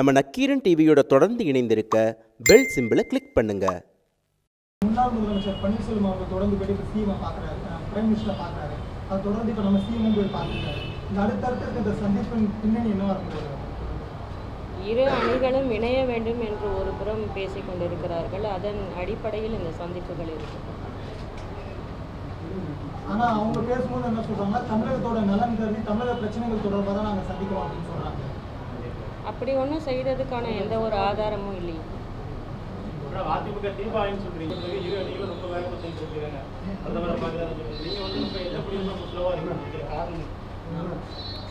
நம்ம நக்கீரன் டிவியோட தொடர்ந்து இணைந்திருக்க பெல் சிம்பிளை கிளிக் பண்ணுங்கள் முன்னாள் முதலமைச்சர் பன்னீர்செல்வம் அவங்க தொடர்ந்து போயிட்டு இப்போ சிஎம் பார்க்குறாரு பிரைம் மினிஸ்டரை பார்க்குறாரு அது தொடர்ந்து இப்போ நம்ம சிஎம் போய் பார்த்துருக்காரு இந்த அடுத்தடுத்து இருக்க இந்த சந்திப்பின் பின்னணி என்னவா இருக்கும் இரு அணிகளும் இணைய வேண்டும் என்று ஒரு புறம் பேசிக் கொண்டிருக்கிறார்கள். அதன் அடிப்படையில் இந்த சந்திப்புகள் இருக்கு ஆனா அவங்க பேசும்போது என்ன சொல்றாங்கன்னா தமிழகத்தோட நலன் கருதி தமிழக பிரச்சனைகள் தொடர்பாக தான் நாங்கள் சந்திக்கிறோம் அப்படின்னு சொல்றாங்க. அப்படி ஒன்றும் செய்ததுக்கான எந்த ஒரு ஆதாரமும் இல்லையே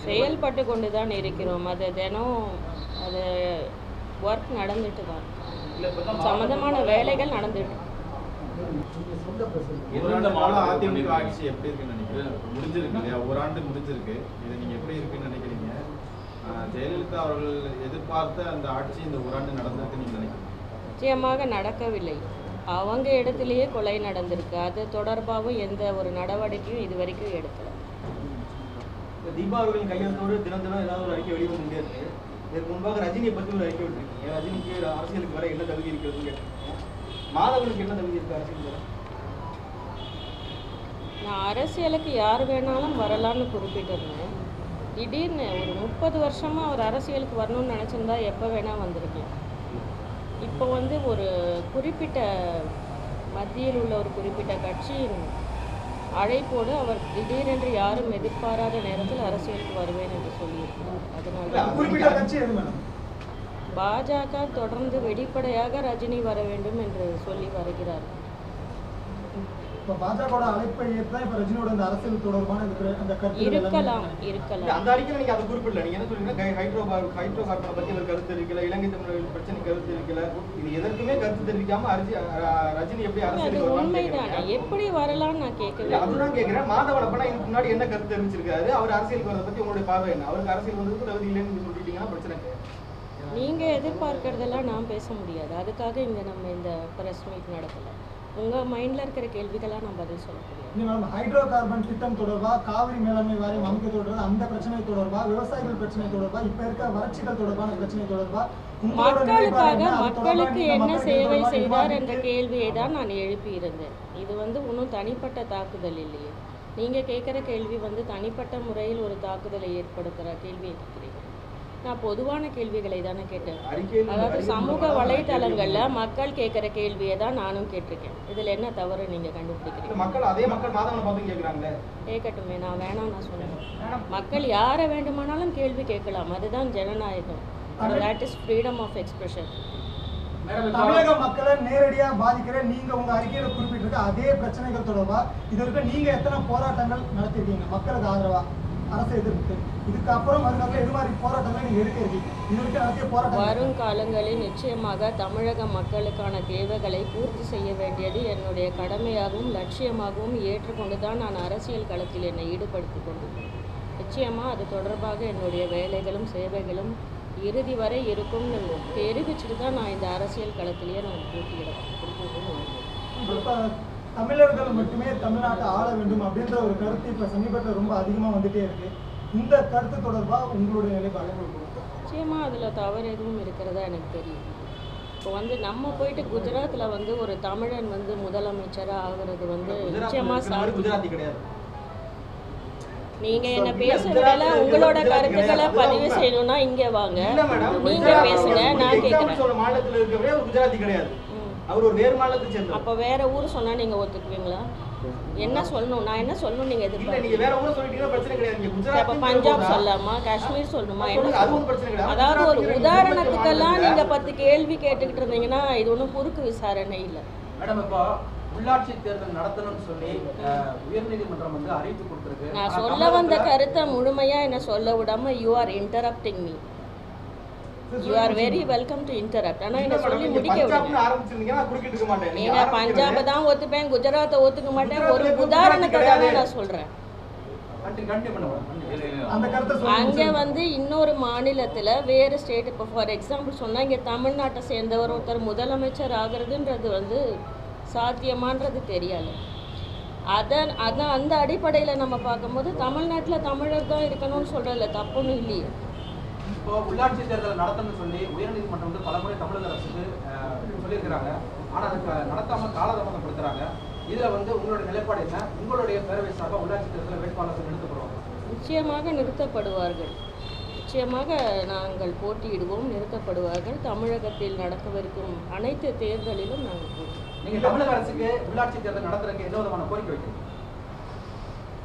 செயல்பட்டு கொண்டு தான் இருக்கிறோம். அது தினம் அது ஒர்க் நடந்துட்டு தான். சம்மந்தமான வேலைகள் நடந்துட்டு. இரண்டு மாதம் அதிமுக ஆட்சி எப்படி இருக்குன்னு நினைக்கிறேன் முடிஞ்சிருக்கு இல்லையா? ஒரு ஆண்டு முடிஞ்சிருக்கு. இது நீங்க எப்படி இருக்குன்னு நினைக்கிறீங்க? ஜெயலலிதா அவர்கள் எதிர்பார்த்த அந்த ஆட்சி இந்த ஒரு ஆண்டு நடந்திருக்கு நீங்க நினைக்கிறீங்க? நிச்சயமாக நடக்கவில்லை. அவங்க இடத்திலேயே கொலை நடந்திருக்கு. அது தொடர்பாகவும் எந்த ஒரு நடவடிக்கையும் இது வரைக்கும் எடுக்கல தீபா அவர்களின் கையெழுத்தோடு தினம் தினம் ஏதாவது ஒரு அறிக்கை வெளிவந்துட்டே இருக்கு. இதற்கு முன்பாக ரஜினியை பற்றி ஒரு அறிக்கை விட்டுருக்கீங்க. ரஜினிக்கு அரசியலுக்கு வர என்ன தகுதி இருக்கிறதுன்னு கேட்டிருக்கீங்க? மாதவனுக்கு என்ன தகுதி இருக்கு அரசியல் நான் அரசியலுக்கு யார் வேணாலும் வரலான்னு குறிப்பிட்டிருந்தேன். திடீர்னு ஒரு முப்பது வருஷமாக அவர் அரசியலுக்கு வரணும்னு நினச்சிருந்தா எப்போ வேணால் வந்திருக்கலாம். இப்போ வந்து ஒரு குறிப்பிட்ட மத்தியில் உள்ள ஒரு குறிப்பிட்ட கட்சியின் அழைப்போடு அவர் திடீரென்று யாரும் எதிர்பாராத நேரத்தில் அரசியலுக்கு வருவேன் என்று சொல்லியிருக்கிறார். அதனால பாஜக தொடர்ந்து வெளிப்படையாக ரஜினி வர வேண்டும் என்று சொல்லி வருகிறார். இப்போ பாஜகவோட அழைப்பை ஏற்று தான் இப்போ ரஜினியோட அரசியல் தொடர்பான அந்த கருத்து இருக்கலாம் இருக்கலாம். அந்த அறிக்கையில நீங்க அதை குறிப்பிடல. நீங்க என்ன சொல்றீங்கன்னா ஹைட்ரோ ஹைட்ரோ கார்பனை பத்தி அவர் கருத்து தெரிவிக்கல இலங்கை தமிழர்கள் பிரச்சனை கருத்து தெரிவிக்கல இது எதற்குமே கருத்து தெரிவிக்காம அரிசி அஹ், ரஜினி எப்படி வருவான்னு உண்மைதானே. எப்படி வரலாம்னு நான் கேட்கல அதுதான் கேக்குறேன் மாதவன் அப்பனா இதுக்கு முன்னாடி என்ன கருத்து தெரிவிச்சிருக்காரு? அவர் அரசியலுக்கு வரதை பத்தி உங்களுடைய பார்வை என்ன? அவருக்கு அரசியல் வந்ததுக்கு தகுதி இல்லைன்னு சொல்லிட்டீங்கன்னா பிரச்சனை கிடையாது. நீங்க எதிர்பார்க்கறதெல்லாம் நான் பேச முடியாது. அதுக்காக இங்க நம்ம இந்த பிரஸ் மீட் நடத்தல. உங்க மைண்ட்ல இருக்கிற கேள்விக்கெல்லாம் நான் பதில் சொல்ல ஹைட்ரோ கார்பன் திட்டம் தொடர்பா காவிரி மேலாண்மை வாரியம் அமைக்க தொடர்பா அந்த பிரச்சனை தொடர்பா விவசாயிகள் பிரச்சனை தொடர்பா இப்ப இருக்க வறட்சிகள் தொடர்பான பிரச்சனை தொடர்பா உங்களோட நிலைப்பாடு மக்களுக்காக மக்களுக்கு என்ன சேவை செய்தார் என்ற கேள்வியை தான் நான் எழுப்பியிருந்தேன். இது வந்து ஒன்றும் தனிப்பட்ட தாக்குதல் இல்லையே. நீங்க கேட்குற கேள்வி வந்து தனிப்பட்ட முறையில் ஒரு தாக்குதலை ஏற்படுத்துகிற கேள்வியை கேட்குறீங்க. நான் பொதுவான கேள்விகளை தானே கேட்டேன். அதாவது சமூக வலைதளங்கள்ல மக்கள் கேட்குற கேள்வியை தான் நானும் கேட்டிருக்கேன். இதுல என்ன தவறு நீங்க இல்ல, கண்டுபிடிக்கிறீங்க மக்கள் அதே மக்கள் மாதவனை பார்த்து கேக்குறாங்களே. கேட்கட்டுமே நான் வேணாம் நான் சொன்னேன் மக்கள் யாரை வேண்டுமானாலும் கேள்வி கேட்கலாம். அதுதான் ஜனநாயகம். That is freedom of expression தமிழக மக்களை நேரடியா பாதிக்கிற நீங்க உங்க அறிக்கையில குறிப்பிட்டிருக்க அதே பிரச்சனைகள் தொடர்பா இது வரைக்கும் நீங்க எத்தனை போராட்டங்கள் நடத்திருக்கீங்க மக்களுக்கு ஆதரவா? அரசை எதிர்த்து இதுக்கு அப்புறம் வருங்காலத்துல எது மாதிரி போராட்டங்கள் நீங்க எடுக்க இருக்கீங்க. இது வரைக்கும் நடத்திய போராட்டம் வரும் காலங்களில் நிச்சயமாக தமிழக மக்களுக்கான தேவைகளை பூர்த்தி செய்ய வேண்டியது என்னுடைய கடமையாகவும் லட்சியமாகவும் ஏற்றுக்கொண்டு தான் நான் அரசியல் களத்தில் என்னை ஈடுபடுத்திக் கொண்டுள்ளேன் நிச்சயமாக அது தொடர்பாக என்னுடைய வேலைகளும் சேவைகளும் இறுதி வரை இருக்கும்னு தெரிவிச்சுட்டு தான் நான் இந்த அரசியல் களத்திலேயே நான் போட்டியிடுவேன் இப்ப தமிழர்கள் மட்டுமே தமிழ்நாட்டை ஆள வேண்டும் அப்படின்ற ஒரு கருத்து இப்ப சமீபத்துல ரொம்ப அதிகமா வந்துட்டே இருக்கு. இந்த கருத்து தொடர்பா உங்களுடைய நிலைப்பாடு நிச்சயமாக அதில் தவறு எதுவும் இருக்கிறதா எனக்கு தெரியும். இப்போ வந்து நம்ம போயிட்டு குஜராத்தில் வந்து ஒரு தமிழன் வந்து முதலமைச்சராக ஆகுறது வந்து நிச்சயமாக குஜராத்தி கிடையாது. நீங்க என்ன So, பேச குஜராத்ல விடல இருக்கிற உங்களோட கருத்துக்களை. பதிவு செய்யணும்னா இங்க வாங்க. நீங்க பேசுங்க நான் கேட்குறேன் மாநிலத்துல இருக்கவே ஒரு குஜராத்தி கிடையாது. அவர் ஒரு வேறு மாநிலத்தை சேர்ந்தவர். அப்ப வேற ஊர் சொன்னா நீங்க ஒத்துக்குவீங்களா? என்ன சொல்லணும்? நான் என்ன சொல்லணும் நீங்க இல்ல நீங்க வேற ஊர்ல சொல்லிட்டீங்கன்னா பிரச்சனை கிடையாது. நீங்க அப்ப குஜராத் பஞ்சாப் சொல்லலாமா? காஷ்மீர் சொல்லணுமா? என்ன அது பிரச்சனை கிடையாது. அதாவது ஒரு உதாரணத்துக்கெல்லாம் நீங்க பத்து கேள்வி கேட்டுக்கிட்டு இருந்தீங்கன்னா இது ஒன்றும் குறுக்கு விசாரணை இல்லை. மேடம் இப்போ உள்ளாட்சி தேர்தல் நடத்தணும்னு சொல்லி உயர்நீதிமன்றம் வந்து அறிவிப்பு கொடுத்திருக்கு. நான் சொல்ல வந்த கருத்தை முழுமையா என்ன சொல்ல விடாம you are interrupting me you are very welcome to interrupt ஆனா இல்ல என்ன சொல்லி முடிக்க விடுங்க. பஞ்சாப்னு ஆரம்பிச்சிருந்தீங்கன்னா நான் குறுக்கிட்டு இருக்க மாட்டேன். நீங்க நீங்க ஆரம்பிக்கிறது- பஞ்சாபை தான் ஒத்துப்பேன் குஜராத்தை ஒத்துக்க மாட்டேன். ஒரு உதாரணத்தை தானே. நான் கருத்தை அங்க வந்து இன்னொரு மாநிலத்துல வேறு ஸ்டேட் இப்போ ஃபார் எக்ஸாம்பிள் சொன்னா இங்க தமிழ்நாட்டை சேர்ந்தவர் ஒருத்தர் முதலமைச்சர் ஆகுறதுன்றது வந்து சாத்தியமான்றது தெரியல அதன் அதான் அந்த அடிப்படையில் நம்ம பார்க்கும்போது தமிழ்நாட்டில் தமிழர் தான் இருக்கணும்னு சொல்கிறதுல தப்புன்னு இல்லையே. இப்போ உள்ளாட்சி தேர்தல் நடத்தணும்னு சொல்லி உயர்நீதிமன்றம் வந்து பலமுறை தமிழக அரசுக்கு சொல்லியிருக்கிறாங்க. ஆனா அதுக்கு நடத்தாம காலதாமதப்படுத்துறாங்க. இதுல வந்து உங்களுடைய நிலைப்பாடு என்ன? உங்களுடைய பேரவை சார்பாக உள்ளாட்சி தேர்தலில் வேட்பாளர்கள் நிறுத்தப்படுவாங்க. நிச்சயமாக நிறுத்தப்படுவார்கள். நிச்சயமாக நாங்கள் போட்டியிடுவோம் நிறுத்தப்படுவார்கள். தமிழகத்தில் நடக்கவிருக்கும் அனைத்து தேர்தலிலும் நாங்கள் போட்டி நீங்க தமிழக அரசுக்கு உள்ளாட்சி தேர்தல் நடத்துறதுக்கு என்ன விதமான கோரிக்கை வைக்கிறீங்க?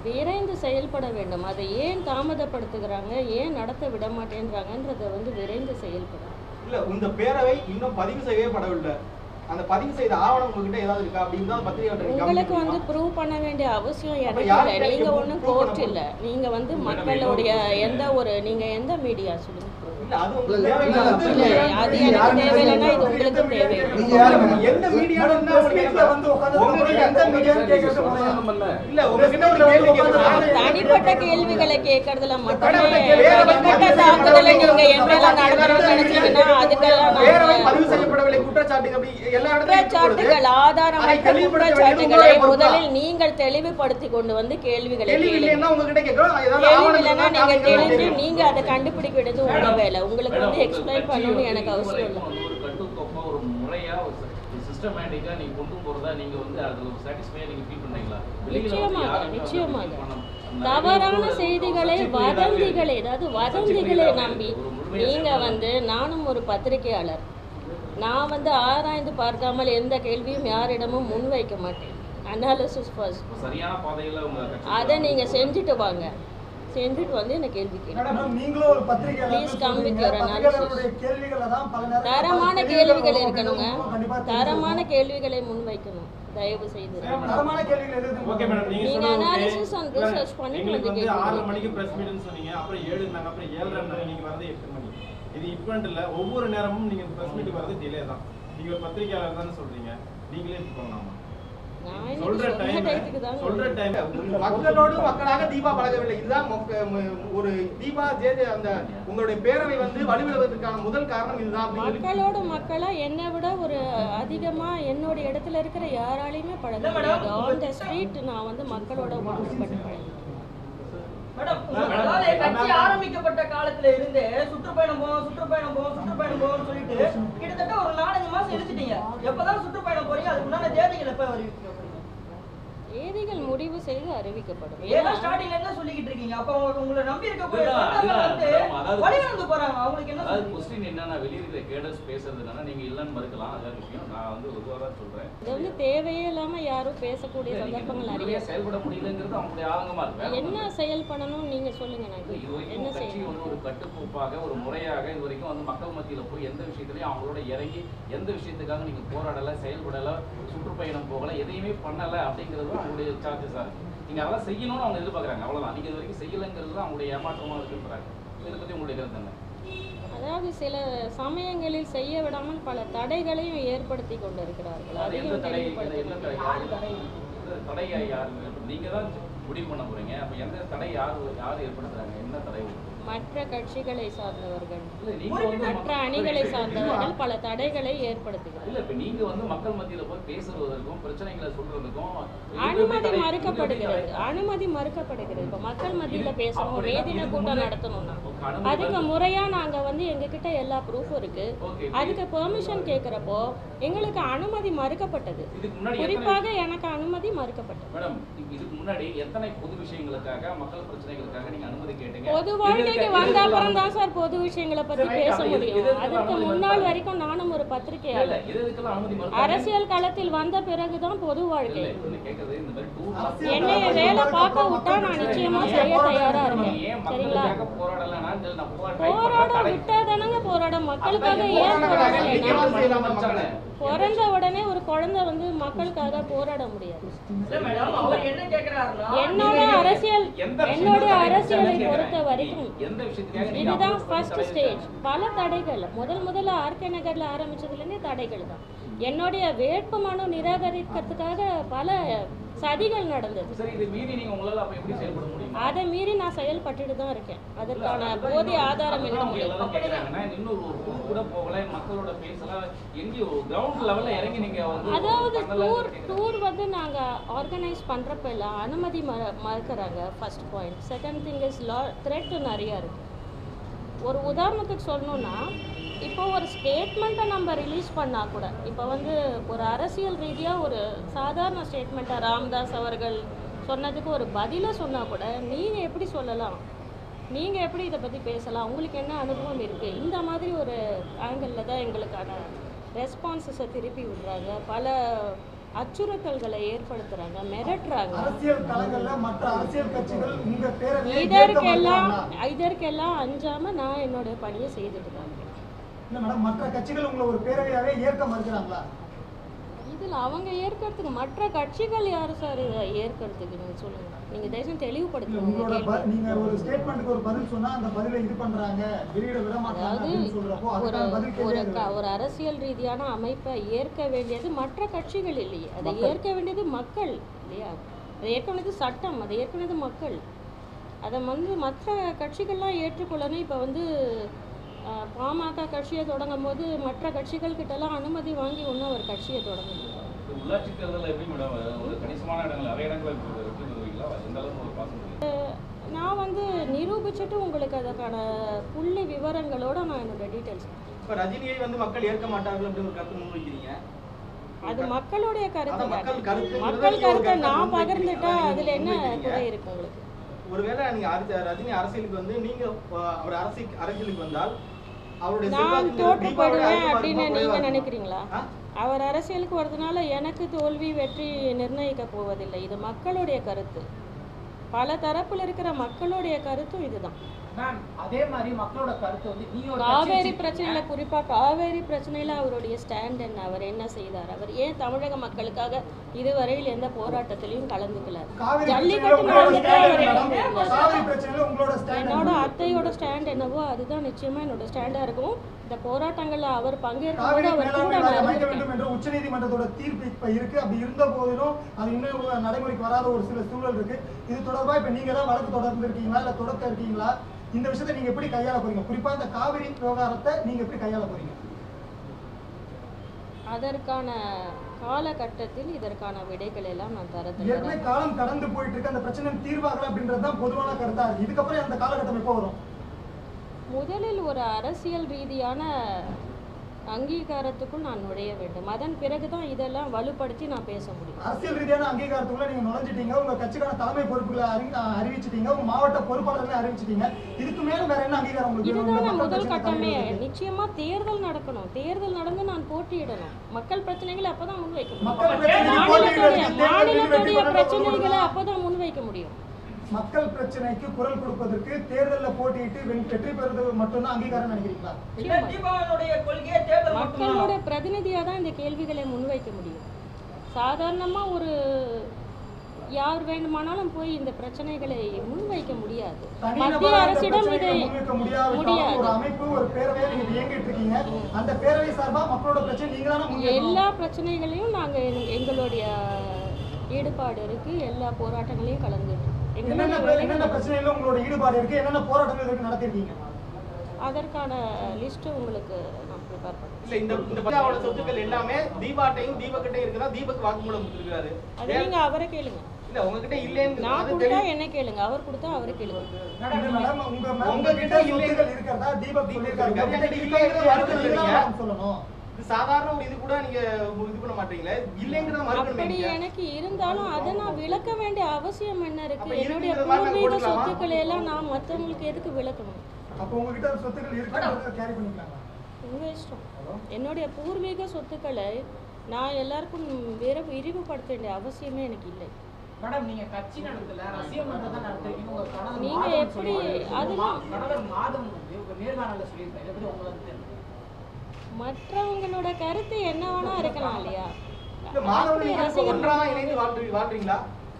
விரைந்து செயல்பட வேண்டும். அதை ஏன் தாமதப்படுத்துகிறாங்க? ஏன் நடத்த விட மாட்டேன்றாங்கன்றதை வந்து விரைந்து செயல்படும் இல்ல இந்த பேரவை இன்னும் பதிவு செய்யவே படவில்லை அந்த பதிவு செய்த ஆவணம் உங்ககிட்ட ஏதாவது இருக்கா? அப்படின்னு தான் பத்திரிகை உங்களுக்கு வந்து ப்ரூவ் பண்ண வேண்டிய அவசியம் எனக்கு இல்லை. நீங்க நீங்க ஒன்றும் கோர்ட் இல்லை. நீங்க வந்து மக்களுடைய எந்த ஒரு நீங்க எந்த மீடியா சொல்லுங்க. கேள்வி தனிப்பட்ட கேள்விகளை கேட்கறதுல மட்டுமே தாக்குதலை நீங்க மேல நடத்தணும்னு நினைச்சீங்கன்னா அதுக்கெல்லாம் பதிவு செய்யப்படவில்லை. குற்றச்சாட்டுகள் ஆதாரமற்ற குற்றச்சாட்டுகளை. முதலில் நீங்கள் தெளிவுபடுத்தி கொண்டு வந்து கேள்விகளை கேளுங்க இல்லைன்னா நீங்க. தெளிஞ்சு நீங்க அதை கண்டுபிடிக்க வேண்டியது உங்க வேலை உங்களுக்கு வந்து எக்ஸ்பிளைன் பண்ணணும்னு எனக்கு அவசியம் இல்லை. ஒரு ஒரு ஒரு கொண்டு வந்து அதுல ஒரு ஃபீல் நிச்சயமாக நிச்சயமாக. தவறான செய்திகளை. வதந்திகளை அதாவது வதந்திகளை நம்பி நீங்க வந்து நானும் ஒரு பத்திரிகையாளர். நான் வந்து ஆராய்ந்து பார்க்காமல் எந்த கேள்வியும் யாரிடமும் முன்வைக்க மாட்டேன். அனாலிசிஸ் ஃபர்ஸ்ட் அதை நீங்க செஞ்சுட்டு வாங்க. செஞ்சுட்டு வந்து என்ன கேள்வி கேளுங்க பல நேரம் தரமான கேள்விகள் இருக்கணுங்க. தரமான. கேள்விகளை முன்வைக்கணும். தயவு செய்து. தரமான கேள்விகள் எது எதுன்னு ஓகே மேடம் நீங்க நீங்க சொன்னது analysis okay. and research பண்ணி எங்களுக்கு வந்து வந்து கேட்கணும். ஆறு மணிக்கு பிரஸ் மீட்னு சொன்னீங்க. அப்புறம் ஏழுனாங்க அப்புறம் ஏழரை இருந்தாங்க நீங்க வரது எட்டு மணி. இது இப்பன்ட்டு இல்ல. ஒவ்வொரு நேரமும் நீங்க பிரஸ் மீட் வரது டிலே தான். நீங்க ஒரு பத்திரிகையாளர் தானே சொல்றீங்க. நீங்களே இது பண்ணலாமா சொல்ற சொன்ன டைம் டயத்துக்கு தாங்க சொல்ற டைம் மக்களோடு மக்களாக தீபா பழகவில்லை. இதுதான் மொக்க- ம- ஒரு தீபா ஜே ஜே அந்த உங்களுடைய பேரவை வந்து வலுவிழவதற்கான முதல் காரணம் இதுதான் மக்களோட மக்களா என்னை விட ஒரு அதிகமா என்னோட இடத்துல இருக்கிற யாராலையுமே பழக முடியாது. ஆன் த ஸ்ட்ரீட் நான் வந்து மக்களோட ஒன்றுபட்டு பழகிறேன் மேடம் அதாவது கட்சி ஆரம்பிக்கப்பட்ட காலத்துல இருந்தே சுற்றுப்பயணம் போவோம் சுற்றுப்பயணம் போவோம் சுற்றுப்பயணம் போவோம்னு சொல்லிட்டு கிட்டத்தட்ட ஒரு நாலஞ்சு மாசம் இழுத்துட்டீங்க. எப்பதான் சுற்றுப்பயணம் போறீங்க? அதுக்கு முன்னாடி தேதிகள் எப்ப வருவீங்க? தேதிகள் முடிவு செய்து அறிவிக்கப்படும். ஏதோ ஏன்னா ஸ்டார்டிங்ல இருந்து சொல்லிக்கிட்டு இருக்கீங்க? அப்ப அவங்க உங்களை நம்பி தொண்டர்கள் இல்ல, வந்து போறாங்க. அவங்களுக்கு என்ன அதாவது? கொஸ்டின் என்னன்னா வெளிய இருக்கிற கேடர்ஸ் பேசுறது என்னன்னா நீங்க இல்லைன்னு மறுக்கலாம். அதான் விஷயம். நான் வந்து தான் சொல்றேன். இது வந்து தேவையே இல்லாம யாரும் பேசக்கூடிய சந்தர்ப்பங்கள் நிறைய செயல்பட முடியலங்கிறது அவங்களுடைய ஆதங்கமா இருக்கு என்ன செயல் பண்ணணும் நீங்க சொல்லுங்க நான் ஒரு கட்டுக்கோப்பாக ஒரு முறையாக இது வரைக்கும் வந்து மக்கள் மத்தியில போய் எந்த விஷயத்துலயும் அவங்களோட இறங்கி எந்த விஷயத்துக்காக நீங்க போராடல செயல்படல சுற்றுப்பயணம் போகல எதையுமே பண்ணல அப்படிங்கிறது அவங்களுடைய சார்ஜஸா இருக்கு. நீங்க அதெல்லாம் செய்யணும்னு அவங்க எதிர்பார்க்கறாங்க. அவ்வளவுதான். நீங்க இது வரைக்கும் செய்யலைங்கிறது தான் அவங்களுடைய ஏமாற்றமா இருக்குன்றாங்க. இதை பத்தி உங்களுடைய கருத்து என்ன? அதாவது சில சமயங்களில் செய்ய விடாமல் பல தடைகளையும் ஏற்படுத்தி கொண்டிருக்கிறார்கள். தடை? தடையை யார்? நீங்க தான் முடிவு பண்ண போறீங்க. அப்ப எந்த தடை யார் யார் ஏற்படுத்துறாங்க? என்ன தடை? மற்ற கட்சிகளை சார்ந்தவர்கள் மற்ற அணிகளை. சார்ந்தவர்கள் பல தடைகளை ஏற்படுத்துகிறார்கள். இல்ல இப்ப நீங்க வந்து மக்கள் மத்தியில போய் பேசுறதற்கும் பிரச்சனைகளை சொல்றதுக்கும் அனுமதி மறுக்கப்படுகிறது. அனுமதி மறுக்கப்படுகிறது. இப்ப மக்கள் மத்தியில பேசணும் மேதின கூட்டம் நடத்தணும்னா. அதுக்கு முறையா நாங்க வந்து எங்ககிட்ட எல்லா ப்ரூஃபும் இருக்கு. ஓகே அதுக்கு பெர்மிஷன் கேக்குறப்போ எங்களுக்கு அனுமதி மறுக்கப்பட்டது. குறிப்பாக எனக்கு அனுமதி மறுக்கப்பட்டது. மேடம் இதுக்கு முன்னாடி எத்தனை பொது விஷயங்களுக்காக மக்கள் பிரச்சனைகளுக்காக நீங்க அனுமதி கேட்டீங்க? பொது வாழ்க்கைக்கு வந்த அப்புறம் தான் சார் பொது விஷயங்களை பத்தி பேச முடியும். அனுமதி முன்னாள்? வரைக்கும் நானும் ஒரு பத்திரிகையாளர்? அரசியல் களத்தில் வந்த பிறகுதான் பொது வாழ்க்கை. என்னைய வேலை பார்க்க விட்டா நான் நிச்சயமா செய்ய தயாரா இருக்கேன். சரிங்களா? போராட பண்றேன், தடை- விட்டா தானங்க போராட மக்களுக்காக ஏன்? பிறந்த உடனே ஒரு குழந்தை வந்து மக்களுக்காக போராட முடியாது. இல்ல மேடம் அவர் என்ன கேக்குறாருன்னா என்னோட அரசியல் என்னோட அரசியலை பொறுத்த? வரைக்கும் இதுதான் ஃபர்ஸ்ட் ஸ்டேஜ் பல தடைகள். முதல் முதல்ல ஆர்கே நகர்ல ஆரம்பிச்சதுலேருந்தே தடைகள் தான். என்னுடைய வேட்புமனு நிராகரிக்கிறதுக்காக பல சதிகள் நடந்தது. அதை மீறி நான் செயல்பட்டுட்டு தான் இருக்கேன். அதற்கான போதிய ஆதாரம் என்ன அதாவது டூர். டூர் வந்து நாங்கள் ஆர்கனைஸ் பண்ணுறப்ப எல்லாம் அனுமதி மற மறுக்கிறாங்க first point second thing is law threat நிறையா இருக்கு. ஒரு உதாரணத்துக்கு சொல்லணும்னா இப்போ ஒரு ஸ்டேட்மெண்ட்டை நம்ம ரிலீஸ் பண்ணால் கூட இப்போ வந்து ஒரு அரசியல் ரீதியாக ஒரு சாதாரண ஸ்டேட்மெண்ட்டை ராம்தாஸ் அவர்கள் சொன்னதுக்கு ஒரு பதிலை சொன்னால் கூட நீங்கள் எப்படி சொல்லலாம்? நீங்கள் எப்படி இதை பற்றி பேசலாம்? உங்களுக்கு என்ன அனுபவம் இருக்குது இந்த மாதிரி ஒரு ஆங்கிளில் தான் எங்களுக்கான ரெஸ்பான்சஸை திருப்பி விடுறாங்க. பல அச்சுறுத்தல்களை ஏற்படுத்துகிறாங்க மிரட்டுறாங்க. இதற்கெல்லாம்? இதற்கெல்லாம் அஞ்சாமல் நான் என்னுடைய பணியை செய்துட்டு இருக்கேன். இல்ல மேடம் மற்ற கட்சிகள் உங்களை ஒரு பேரவையாவே ஏற்க மறுக்கிறாங்களா? இதில் அவங்க ஏற்கிறதுக்கு மற்ற கட்சிகள் யார் சார் இதை ஏற்கிறதுக்கு? நீங்கள் சொல்லுங்கள் நீங்கள் தயவுசெய்து தெளிவுபடுத்துங்க. உங்களோட கேள்வி. ப- நீங்க ஒரு ஸ்டேட்மெண்ட்டுக்கு ஒரு பதில் சொன்னா அந்த பதிலை இது பண்றாங்க. வெளியிட விட மாட்டாங்க அதாவது அப்படின்னு சொல்றப்போ ஒரு அதுக்கான பதில் ஒரு க- ஒரு அரசியல் ரீதியான அமைப்பை ஏற்க வேண்டியது மற்ற கட்சிகள் இல்லையே. அதை ஏற்க வேண்டியது மக்கள் இல்லையா? அதை ஏற்க வேண்டியது சட்டம் அதை ஏற்க வேண்டியது மக்கள். அதை வந்து மற்ற கட்சிகள்லாம் ஏற்றுக்கொள்ளணும். இப்போ வந்து பாமக கட்சியை தொடங்கும் போது மற்ற கட்சிகள் கிட்டலாம் அனுமதி வாங்கி ஒன்றும் ஒரு கட்சியை தொடங்கல இந்த உள்ளாட்சி தேர்தலில் எப்படி மேடம் ஒரு கணிசமான இடங்கள் நிறைய இடங்களை நான் வந்து நிரூபிச்சுட்டு உங்களுக்கு அதுக்கான புள்ளி விவரங்களோட நான் என்னோட டீட்டெயில்ஸ் இப்ப ரஜினியை வந்து மக்கள் ஏற்க மாட்டார்கள் அப்படின்னு ஒரு கருத்து முன்வைக்கிறீங்க அது மக்களுடைய கருத்து மக்கள் கருத்தை நான். பகிர்ந்துட்டா அதுல என்ன. குறை இருக்கு உங்களுக்கு? ஒருவேளை நீங்க ரஜினி அரசியலுக்கு வந்து நீங்க அவர் அரசியல் அரசியலுக்கு வந்தால் நான் செல்வாக்கு தோற்று தீபாவளி போயிடுவேன் அதிகமா அப்படின்னு நீங்க? நினைக்கிறீங்களா? அவர் அரசியலுக்கு வரதுனால எனக்கு தோல்வி வெற்றி நிர்ணயிக்க போவதில்லை இது மக்களுடைய கருத்து பல தரப்புல இருக்கிற மக்களுடைய கருத்தும் இதுதான். அதே மாதிரி மக்களோட கருத்து வந்து காவேரி. பிரச்சனையில குறிப்பா காவேரி பிரச்சனையில அவருடைய ஸ்டாண்ட் என்ன? அவர் என்ன செய்தார்? அவர் ஏன் தமிழக மக்களுக்காக இதுவரையில் எந்த போராட்டத்திலையும் கலந்துக்கல? ஜல்லிக்கட்டு என்னோட என்ன? அத்தையோட ஸ்டாண்ட் என்னவோ அதுதான் நிச்சயமா என்னோட ஸ்டாண்டா இருக்கும். இந்த போராட்டங்கள்ல அவர் பங்கேற்கும் போது அவர் கூட நான் என்ற உச்சநீதிமன்றத்தோட தீர்ப்பு இப்ப இருக்கு. அப்படி இருந்த போதிலும் அது இன்னும் நடைமுறைக்கு வராத ஒரு சில சூழல் இருக்கு. இது தொடர்பா இப்ப நீங்க தான் வழக்கு தொடர்ந்து இருக்கீங்களா? இல்ல தொடக்க இருக்கீங்களா? இந்த விஷயத்தை நீங்க எப்படி கையாள போறீங்க? குறிப்பா இந்த காவிரி விவகாரத்தை நீங்க எப்படி கையாள போறீங்க? அதற்கான காலகட்டத்தில் இதற்கான விடைகள் எல்லாம் நான் தர ஏற்கனவே காலம் கடந்து போயிட்டு இருக்கு. அந்த பிரச்சனை தீர்வாகல அப்படின்றது தான் பொதுவான கருத்தா இதுக்கப்புறம் அந்த காலகட்டம் எப்போ வரும்? முதலில் ஒரு அரசியல் ரீதியான அங்கீகாரத்துக்குள் நான் நுழைய வேண்டும். அதன் பிறகுதான் இதெல்லாம் வலுப்படுத்தி நான் பேச முடியும். அரசியல் ரீதியான அங்கீகாரத்துக்குள்ள நீங்க நுழைஞ்சிட்டீங்க. உங்க கட்சிக்கான தலைமை பொறுப்புகளை அறி- அறிவிச்சிட்டீங்க. உங்க மாவட்ட பொறுப்பாளர்களை அறிவிச்சிட்டீங்க. இதுக்கு மேல வேற என்ன அங்கீகாரம் உங்களுக்கு? இதுதானே முதல் கட்டமே. நிச்சயமா தேர்தல் நடக்கணும். தேர்தல் நடந்து நான் போட்டியிடணும். மக்கள் பிரச்சனைகளை அப்பதான் முன்வைக்க முடியும். மாநிலத்துடைய பிரச்சனைகளை அப்பதான் முன்வைக்க முடியும். மக்கள் பிரச்சனைக்கு குரல் கொடுப்பதற்கு தேர்தல்ல போட்டியிட்டு வெற்றி பெறுவது மட்டும்தான் அங்கீகாரம் நினைக்கிறீங்களா மக்களோட பிரதிநிதியா தான் இந்த கேள்விகளை முன்வைக்க முடியும். சாதாரணமா ஒரு யார் வேண்டுமானாலும் போய் இந்த பிரச்சனைகளை முன்வைக்க முடியாது. மத்திய அரசிடம் இதை முடியாது. ஒரு அமைப்பு ஒரு பேரவையா நீங்க இயங்கிட்டு இருக்கீங்க. அந்த பேரவை சார்பா மக்களோட பிரச்சனை நீங்க தானே முன்வைக்கணும். எல்லா பிரச்சனைகளையும் நாங்க எங்க- எங்களுடைய ஈடுபாடு இருக்கு. எல்லா போராட்டங்களையும் கலந்துட்டு என்னென்ன என்னென்ன பிரச்சனையில உங்களோட ஈடுபாடு இருக்கு? என்னென்ன போராட்டங்கள் இருக்கு நடத்திருக்கீங்க? அதற்கான லிஸ்ட் உங்களுக்கு நான் ப்ரிப்பேர் பண்ணுறேன் இல்ல இந்த இந்த பஞ்சாவோட சொத்துக்கள் எல்லாமே தீபாட்டையும் தீபக்கிட்டையும் இருக்குதா? தீபக் வாக்குமூலம் கொடுத்திருக்காரு அது நீங்க அவரை கேளுங்க. இல்ல உங்ககிட்ட இல்லைன்னு நான் கொடுத்தா என்ன கேளுங்க. அவர் கொடுத்தா அவரை கேளுங்க. உங்க உங்க கிட்ட இருக்கிறதா? தீபக் உங்க கிட்ட. தான் சொல்லணும். சாதாரண ஒரு இது கூட நீங்க இது பண்ண மாட்டீங்களே? இல்லைங்கிறத மறுக்கணும் அப்படி நீங்க. எனக்கு இருந்தாலும் அதை நான் விளக்க வேண்டிய அவசியம் என்ன இருக்கு? என்னுடைய பூர்வீக? சொத்துக்களை எல்லாம் நான் மற்றவங்களுக்கு எதுக்கு விளக்கணும்? அப்ப உங்ககிட்ட சொத்துக்கள் இருக்கிறத கேரி பண்ணிக்கலாமா? உங்க இஷ்டம். என்னுடைய பூர்வீக சொத்துக்களை நான் எல்லாருக்கும் வேற விரிவுபடுத்த வேண்டிய அவசியமே எனக்கு இல்லை. மேடம் நீங்க கட்சி நடத்தல ரசியம் மன்றம் தான் நடத்துறீங்க உங்க கணவர் நீங்க மாதவன் எப்படி- சொல்லியிருக்காரு. உங்க அதெல்லாம் மா- கணவர் மாதம் வந்து உங்க நேர்காணல சொல்லியிருக்காரு. இதை பத்தி உங்களுக்கு தெரியும் மற்றவங்களோட கருத்து என்ன வேணா இருக்கலாம் இல்லையா?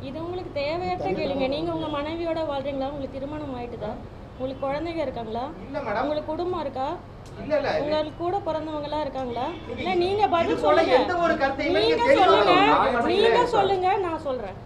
இது உங்களுக்கு தேவையற்ற கேளுங்க. நீங்க உங்க மனைவியோட வாழ்றீங்களா? உங்களுக்கு திருமணம் ஆயிட்டுதா? உங்களுக்கு குழந்தைங்க இருக்காங்களா? இல்ல மேடம். உங்களுக்கு குடும்பம் இருக்கா? உங்களுக்கு கூட பிறந்தவங்க எல்லாம் இருக்காங்களா இல்ல நீங்க பதில் சொல்லுங்க. நீங்க சொல்லுங்க. நீங்க சொல்லுங்க. நான் சொல்றேன்.